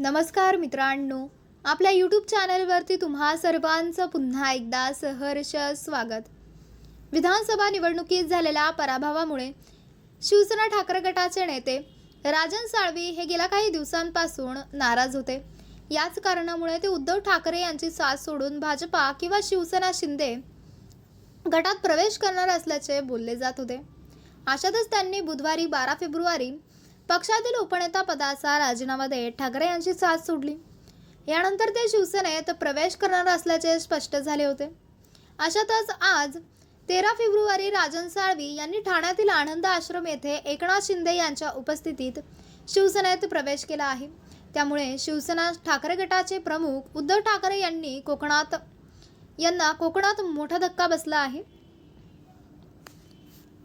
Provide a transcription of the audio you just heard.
नमस्कार मित्रांनो आपल्या यूट्यूब चॅनलवरती तुम्हा सर्वांचं पुन्हा एकदा सहर्ष स्वागत. विधानसभा निवडणुकीत झालेल्या पराभवामुळे शिवसेना ठाकरे गटाचे नेते राजन साळवी हे गेल्या काही दिवसांपासून नाराज होते. याच कारणामुळे ते उद्धव ठाकरे यांची साथ सोडून भाजपा किंवा शिवसेना शिंदे गटात प्रवेश करणार असल्याचे बोलले जात होते. अशातच त्यांनी बुधवारी बारा फेब्रुवारी पक्षातील उपनेता पदाचा राजीनामा देत ठाकरे यांची साथ सोडली. यानंतर ते शिवसेनेत प्रवेश करणार असल्याचे स्पष्ट झाले होते. अशातच आज तेरा फेब्रुवारी राजन साळवी यांनी ठाण्यातील आनंद आश्रम येथे एकनाथ शिंदे यांच्या उपस्थितीत शिवसेनेत प्रवेश केला आहे. त्यामुळे शिवसेना ठाकरे गटाचे प्रमुख उद्धव ठाकरे यांनी कोकणात यांना कोकणात मोठा धक्का बसला आहे.